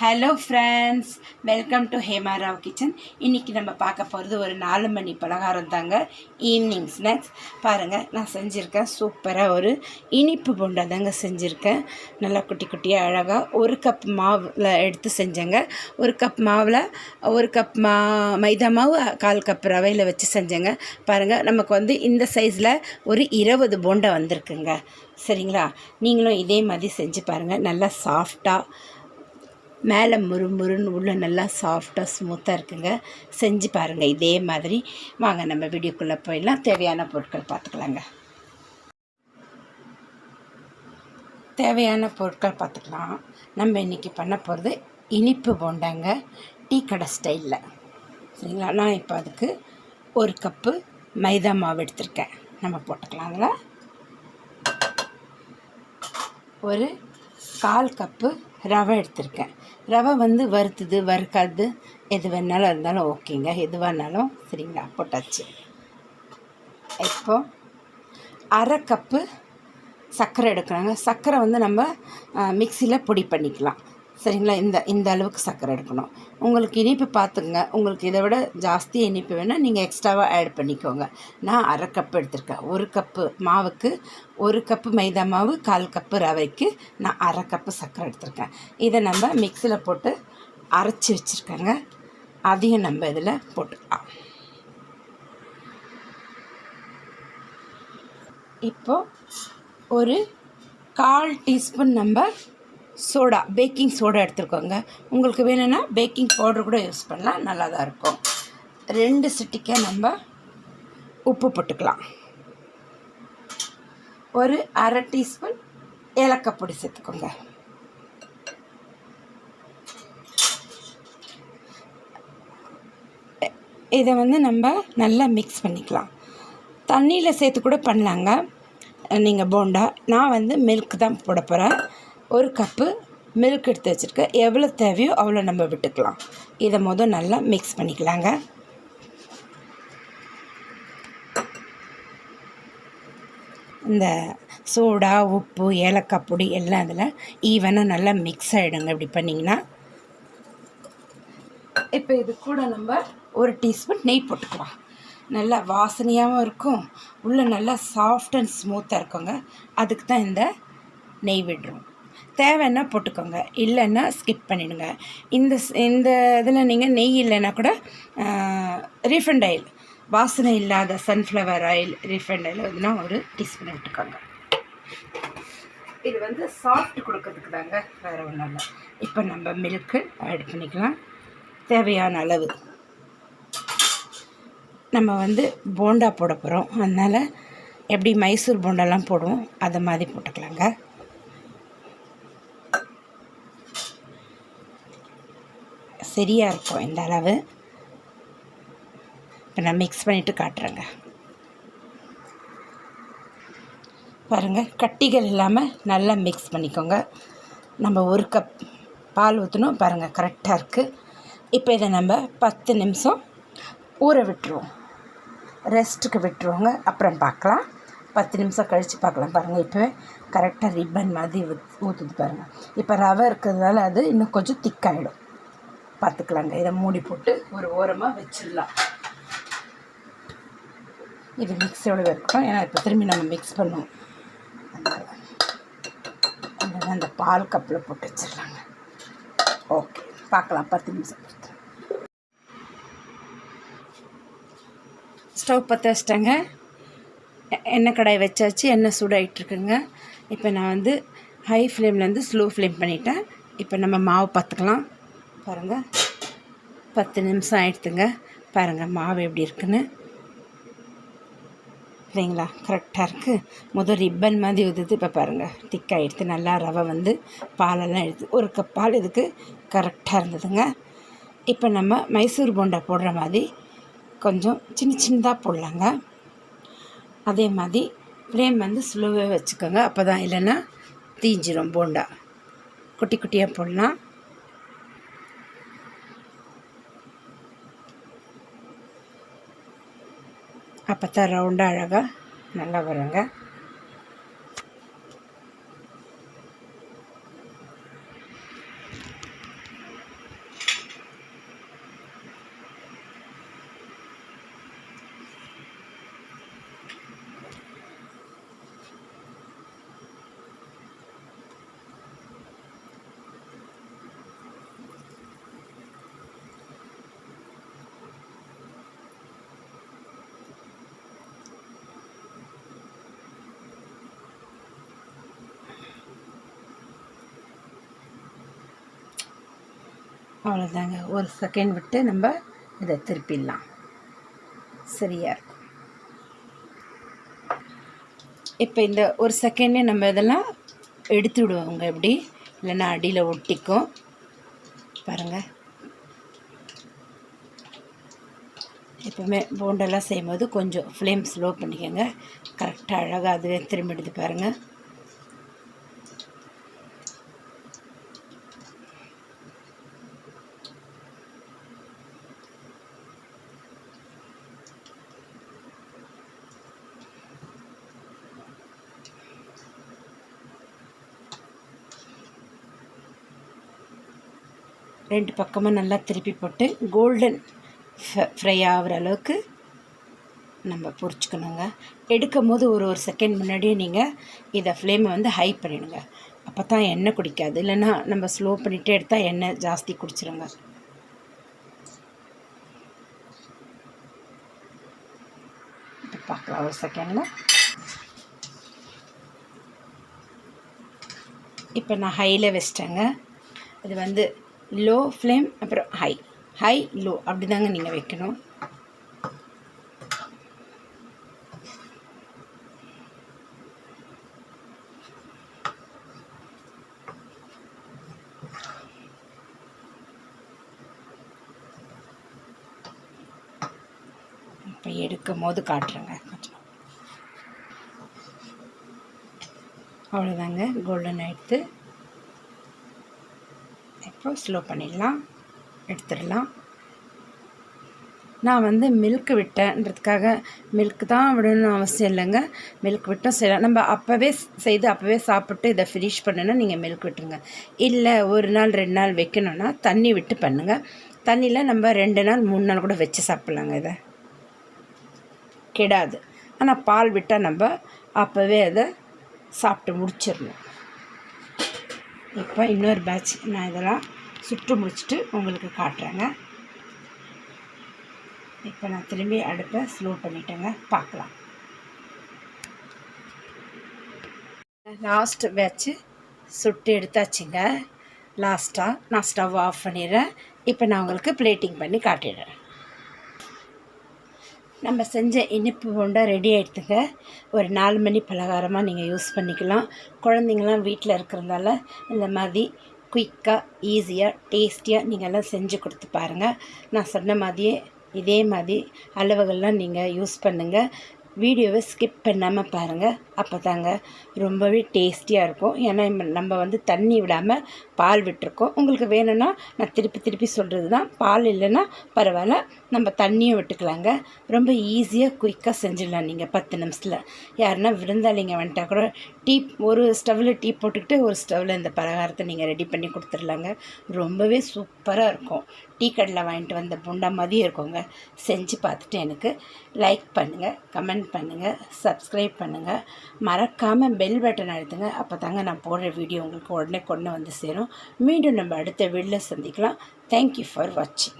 Hello friends welcome to Hemarao kitchen இன்றைக்கி நம்ம பார்க்க போகிறது ஒரு நாலு மணி பலகாரம் தாங்க. ஈவினிங் ஸ்நாக்ஸ் பாருங்கள் நான் செஞ்சுருக்கேன். சூப்பராக ஒரு இனிப்பு போண்டா தாங்க செஞ்சுருக்கேன். நல்லா குட்டி குட்டியாக அழகாக ஒரு கப் மாவில் எடுத்து செஞ்சேங்க. ஒரு கப் மாவில் ஒரு கப் மா மைதா மாவு கால் கப் ரவையில் வச்சு செஞ்சேங்க. பாருங்கள் நமக்கு வந்து இந்த சைஸில் ஒரு இருபது போண்டா வந்திருக்குங்க. சரிங்களா? நீங்களும் இதே மாதிரி செஞ்சு பாருங்கள் நல்லா சாஃப்டாக மேலே முறு உள்ளே நல்லா சாஃப்டாக ஸ்மூத்தாக இருக்குங்க. செஞ்சு பாருங்கள் இதே மாதிரி. வாங்க நம்ம வீடியோக்குள்ளே போயிடலாம். தேவையான பொருட்கள் பார்த்துக்கலாங்க. தேவையான பொருட்கள் பார்த்துக்கலாம். நம்ம இன்றைக்கி பண்ண போகிறது இனிப்பு போண்டாங்க டீ கடை ஸ்டைலில் சரிங்களா? நான் இப்போ அதுக்கு ஒரு கப்பு மைதா மாவு எடுத்திருக்கேன். நம்ம போட்டுக்கலாம் அதில். ஒரு கால் கப்பு ரவை எடுத்திருக்கேன். ரவை வந்து வறுத்துது வறுக்காது. எது வேணாலும் இருந்தாலும் ஓகேங்க. எதுவாக இருந்தாலும் சரிங்களா? போட்டாச்சு. இப்போ அரை கப்பு சர்க்கரை எடுக்கிறாங்க சர்க்கரை வந்து நம்ம மிக்சியில் பொடி பண்ணிக்கலாம். சரிங்களா? இந்த இந்த அளவுக்கு சர்க்கரை எடுக்கணும். உங்களுக்கு இனிப்பு பார்த்துங்க உங்களுக்கு இதை விட ஜாஸ்தி இனிப்பு வேணால் நீங்கள் எக்ஸ்ட்ராவாக ஆட் பண்ணிக்கோங்க. நான் அரை கப்பு எடுத்திருக்கேன். ஒரு கப்பு மாவுக்கு ஒரு கப்பு மைதா மாவு கால் கப்பு ரவைக்கு நான் அரை கப்பு சர்க்கரை எடுத்திருக்கேன். இதை நம்ம மிக்சியில் போட்டு அரைச்சி வச்சுருக்கேங்க. அதையும் நம்ம இதில் போட்டுக்கலாம். இப்போது ஒரு கால் டீஸ்பூன் நம்ம சோடா பேக்கிங் சோடா எடுத்துருக்கோங்க உங்களுக்கு வேணும்னா பேக்கிங் பவுடர் கூட யூஸ் பண்ணலாம் நல்லா தான் இருக்கும். ரெண்டு சிட்டிக்கே நம்ம உப்பு போட்டுக்கலாம். ஒரு அரை டீஸ்பூன் ஏலக்காய் பொடி சேர்த்துக்கோங்க. இதை வந்து நம்ம நல்லா மிக்ஸ் பண்ணிக்கலாம். தண்ணியில் சேர்த்து கூட பண்ணலாங்க. நீங்கள் போண்டா நான் வந்து மில்க் தான் போட போகிறேன் ஒரு கப்பு மில்க் எடுத்து வச்சுருக்கேன் எவ்வளோ தேவையோ அவ்வளோ நம்ம விட்டுக்கலாம். இதை மொதல் நல்லா மிக்ஸ் பண்ணிக்கலாங்க. இந்த சோடா உப்பு ஏலக்காய் பொடி எல்லாம் அதில் ஈவனாக நல்லா மிக்ஸ் ஆகிடுங்க இப்படி பண்ணிங்கன்னா இப்போ இது கூட நம்ம ஒரு டீஸ்பூன் நெய் போட்டுக்கலாம். நல்லா வாசனையாகவும் இருக்கும். உள்ளே நல்லா சாஃப்ட் அண்ட் ஸ்மூத்தாக இருக்குங்க. அதுக்கு தான் இந்த நெய் விடுறோம். தேவைன்னா போட்டுக்கோங்க. இல்லைன்னா ஸ்கிப் பண்ணிவிடுங்க இந்த இந்த இதில் நீங்கள் நெய் இல்லைன்னா கூட ரீஃபண்ட் ஆயில் வாசனை இல்லாத சன்ஃப்ளவர் ஆயில் ரீஃபண்ட் ஆயில் இதுனா ஒரு டீஸ்பூன் விட்டுக்கோங்க. இது வந்து சாஃப்ட் கொடுக்கறதுக்கு தாங்க வேறு ஒன்றும் இல்லை. இப்போ நம்ம மில்க்கு ஆட் பண்ணிக்கலாம். தேவையான அளவு. நம்ம வந்து போண்டா போட போகிறோம் அதனால் எப்படி மைசூர் போண்டாலாம் போடுவோம் அதை மாதிரி போட்டுக்கலாங்க. சரியாக இருக்கும் இந்த அளவு. இப்போ நான் மிக்ஸ் பண்ணிவிட்டு காட்டுறேங்க. பாருங்கள் கட்டிகள் இல்லாமல் நல்லா மிக்ஸ் பண்ணிக்கோங்க. நம்ம ஒரு கப் பால் ஊற்றணும் பாருங்கள் கரெக்டாக இருக்குது இப்போ இதை நம்ம பத்து நிமிஷம் ஊற விட்டுருவோம். ரெஸ்ட்டுக்கு விட்டுருவோங்க. அப்புறம் பார்க்கலாம். பத்து நிமிஷம் கழித்து பார்க்கலாம். பாருங்கள் இப்போவே கரெக்டாக ரிப்பன் மாதிரி ஊற்றுது பாருங்கள் இப்போ ரவை இருக்கிறதுனால அது இன்னும் கொஞ்சம் திக்காகிடும் பார்த்துக்கலாங்க. இதை மூடி போட்டு ஒரு ஓரமாக வச்சிடலாம். இது மிக்ஸியோட வைக்கணும். ஏன்னா இப்போ திரும்பி நம்ம மிக்ஸ் பண்ணுவோம். அதனால் அந்த பால் கப்பில் போட்டு வச்சிடலாங்க. ஓகே பார்க்கலாம். பத்து நிமிஷம் ஸ்டவ் பற்ற வச்சிட்டேங்க. எண்ணெய் கடாய் வச்சாச்சு. எண்ணெய் சூடாகிட்டுருக்குங்க இப்போ நான் வந்து ஹை ஃப்ளேம்லேருந்து ஸ்லோ ஃப்ளேம் பண்ணிட்டேன். இப்போ நம்ம மாவு பார்த்துக்கலாம். பாருங்கள் பத்து நிமிஷம் ஆயிடுத்துங்க பாருங்கள் மாவு எப்படி இருக்குன்னு. சரிங்களா? கரெக்டாக இருக்குது முதல் ரிப்பன் மாதிரி உதுது. இப்போ பாருங்கள் திக்காகிடுது நல்லா ரவை வந்து பாலெல்லாம் எடுத்து ஒரு கப் பால் இதுக்கு கரெக்டாக இருந்ததுங்க. இப்போ நம்ம மைசூர் போண்டா போடுற மாதிரி கொஞ்சம் சின்ன சின்னதாக போடலாங்க. அதே மாதிரி ஃப்ளேம் வந்து ஸ்லோவாக வச்சுக்கோங்க. அப்போ தான் இல்லைன்னா தீஞ்சிரும் போண்டா. குட்டி குட்டியாக போடலாம். அப்போ தான் ரவுண்டாக அழகாக நல்லா வருங்க. அவ்வளோதாங்க ஒரு செகண்ட் விட்டு நம்ம இதை திருப்பிடலாம். சரியாக இருக்கும். இப்போ இந்த ஒரு செகண்டே நம்ம இதெல்லாம் எடுத்து விடுவோங்க. எப்படி? இல்லைன்னா அடியில் ஒட்டிக்கும் பாருங்கள் எப்போவுமே போண்டெல்லாம் செய்யும்போது கொஞ்சம் ஃப்ளேம் ஸ்லோ பண்ணிக்கோங்க. கரெக்டாக அழகாக அதுவே திரும்பிடுது பாருங்கள் ரெண்டு பக்கமும் நல்லா திருப்பி போட்டு கோல்டன் ஃப்ரை ஆகிற அளவுக்கு நம்ம பொரிச்சுக்கணுங்க. எடுக்கும் போது ஒரு ஒரு செகண்ட் முன்னாடியே நீங்கள் இதை ஃப்ளேமை வந்து ஹை பண்ணிவிடுங்க அப்போ தான் எண்ணெய் குடிக்காது. இல்லைன்னா நம்ம ஸ்லோ பண்ணிகிட்டே எடுத்தால் எண்ணெய் ஜாஸ்தி குடிச்சிருங்க. இப்போ பார்க்கலாம் ஒரு செகண்டில் இப்போ நான் ஹையில் வச்சிட்டேங்க. இது வந்து லோ ஃப்ளேம் அப்புறம் ஹை. High low. அப்படி தாங்க நீங்கள் வைக்கணும். இப்போ எடுக்கும் போது காட்டுறேங்க. கொஞ்சம் அவ்வளோதாங்க கோல்டன் எடுத்து இப்போ ஸ்லோ பண்ணிடலாம். எடுத்துடலாம். நான் வந்து மில்க் விட்டேன்றதுக்காக மில்க் தான் விடணும்னு அவசியம் இல்லைங்க. மில்க் விட்டோம் செய்யலாம் நம்ம அப்போவே செய்து அப்போவே சாப்பிட்டு இதை ஃபினிஷ் பண்ணுன்னா நீங்கள் மில்க் விட்டுருங்க. இல்லை ஒரு நாள் ரெண்டு நாள் வைக்கணும்னா தண்ணி விட்டு பண்ணுங்கள் தண்ணியில் நம்ம ரெண்டு நாள் மூணு நாள் கூட வச்சு சாப்பிட்லாங்க இதை. கெடாது. ஆனால் பால் விட்டால் நம்ம அப்போவே அதை சாப்பிட்டு முடிச்சிடணும். இப்போ இன்னொரு பேட்ச் நான் இதெல்லாம் சுட்டு முடிச்சுட்டு உங்களுக்கு காட்டுறேங்க. இப்போ நான் திரும்பி அடுப்பை ஸ்லோ பண்ணிட்டேங்க. பார்க்கலாம். லாஸ்ட் பேட்ச்சு சுட்டு எடுத்தாச்சுங்க. லாஸ்ட்டாக நான் ஸ்டவ் ஆஃப் பண்ணிடுறேன். இப்போ நான் உங்களுக்கு பிளேட்டிங் பண்ணி காட்டிடுறேன். நம்ம செஞ்ச இனிப்பு போண்டா ரெடி ஆகிடுதுங்க ஒரு நாலு மணி பலகாரமாக நீங்கள் யூஸ் பண்ணிக்கலாம். குழந்தைங்களாம் வீட்டில் இருக்கிறதால இந்த மாதிரி குயிக்காக ஈஸியாக டேஸ்டியாக நீங்கள் எல்லாம் செஞ்சு கொடுத்து பாருங்கள் நான் சொன்ன மாதிரியே இதே மாதிரி அளவுகள்லாம் நீங்கள் யூஸ் பண்ணுங்கள் வீடியோவை ஸ்கிப் பண்ணாமல் பாருங்கள் அப்போ தாங்க ரொம்பவே டேஸ்டியாக இருக்கும். ஏன்னா நம்ம வந்து தண்ணி விடாமல் பால் விட்டுருக்கோம். உங்களுக்கு வேணும்னா நான் திருப்பி திருப்பி சொல்கிறது தான் பால் இல்லைன்னா பரவாயில்ல. நம்ம தண்ணியும் விட்டுக்கலாங்க. ரொம்ப ஈஸியாக குயிக்காக செஞ்சிடலாம் நீங்கள் பத்து நிமிஷத்தில். யாருன்னா விருந்தாளிங்க வந்துட்டால் கூட டீ ஒரு ஸ்டவ்வில் டீ போட்டுக்கிட்டு ஒரு ஸ்டவ்வில் இந்த பலகாரத்தை நீங்கள் ரெடி பண்ணி கொடுத்துர்லாங்க ரொம்பவே சூப்பராக இருக்கும். டீ கடையில் வாங்கிட்டு வந்த புண்டா மதியம் இருக்குங்க. செஞ்சு பார்த்துட்டு எனக்கு லைக் பண்ணுங்கள் கமெண்ட் பண்ணுங்கள் சப்ஸ்கிரைப் பண்ணுங்கள் மறக்காமல் பெல் பட்டன் அழுத்துங்க. அப்போ தாங்க நான் போடுற வீடியோ உங்களுக்கு உடனே கொண்டு வந்து சேரும். மீண்டும் நம்ம அடுத்த வீடியோவில் சந்திக்கலாம். தேங்க்யூ ஃபார் வாட்சிங்